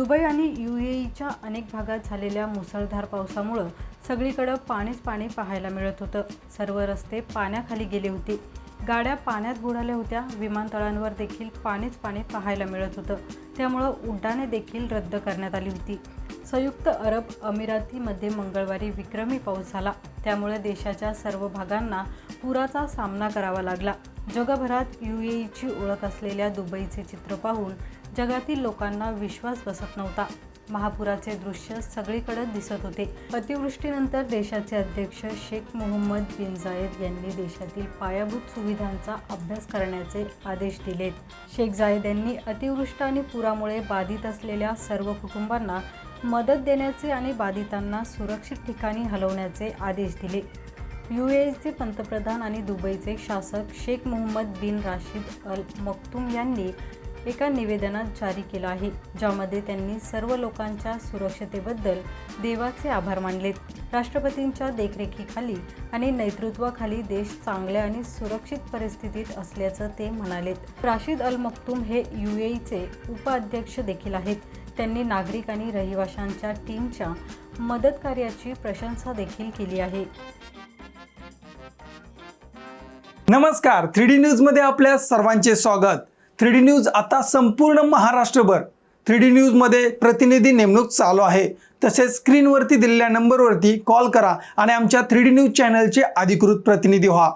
Dubai आणि U A ईच्या अनेक भागात झालेल्या मुसळधार पावसामुळं सगळीकडं पाणीच पाणी पाहायला मिळत होतं. सर्व रस्ते पाण्याखाली गेले होते. गाड्या पाण्यात बुडाल्या होत्या. विमानतळांवर देखील पाणीच पाणी पाहायला मिळत होतं. त्यामुळं उड्डाणे देखील रद्द करण्यात आली होती. संयुक्त अरब अमिरातीमध्ये मंगळवारी विक्रमी पाऊस झाला. त्यामुळे देशाच्या सर्व भागांना पुराचा सामना करावा लागला. जगभरात यू ए ओळख असलेल्या दुबईचे चित्र पाहून जगातील लोकांना विश्वास बसत नव्हता. महापुराचे दृश्य सगळीकडे दिसत होते. अतिवृष्टीनंतर देशाचे अध्यक्ष शेख मोहम्मद बिन जायद यांनी देशातील पायाभूत सुविधांचा अभ्यास करण्याचे आदेश दिलेत. शेख जायद यांनी अतिवृष्टी आणि पुरामुळे बाधित असलेल्या सर्व कुटुंबांना मदत देण्याचे आणि बाधितांना सुरक्षित ठिकाणी हलवण्याचे आदेश दिले. यू एचे पंतप्रधान आणि दुबईचे शासक शेख मोहम्मद बिन राशीद अल मक्तूम यांनी एका निवेदनात जारी केलं आहे ज्यामध्ये त्यांनी सर्व लोकांच्या सुरक्षतेबद्दल देवाचे आभार मानलेत. राष्ट्रपतींच्या देखरेखीखाली आणि नेतृत्वाखाली देश चांगल्या आणि सुरक्षित परिस्थितीत असल्याचं ते म्हणालेत. राशीद अल मक्तूम हे यू एचे उपाध्यक्ष देखील आहेत. त्यांनी नागरिक आणि रहिवाशांच्या टीमच्या मदत कार्याची प्रशंसा देखील केली आहे. नमस्कार. थ्री डी न्यूजमध्ये आपल्या सर्वांचे स्वागत. थ्री डी न्यूज आता संपूर्ण महाराष्ट्रभर. थ्री डी न्यूजमध्ये प्रतिनिधी नेमणूक चालू आहे. तसेच स्क्रीनवरती दिलेल्या नंबरवरती कॉल करा आणि आमच्या थ्री डी न्यूज चॅनलचे अधिकृत प्रतिनिधी व्हा.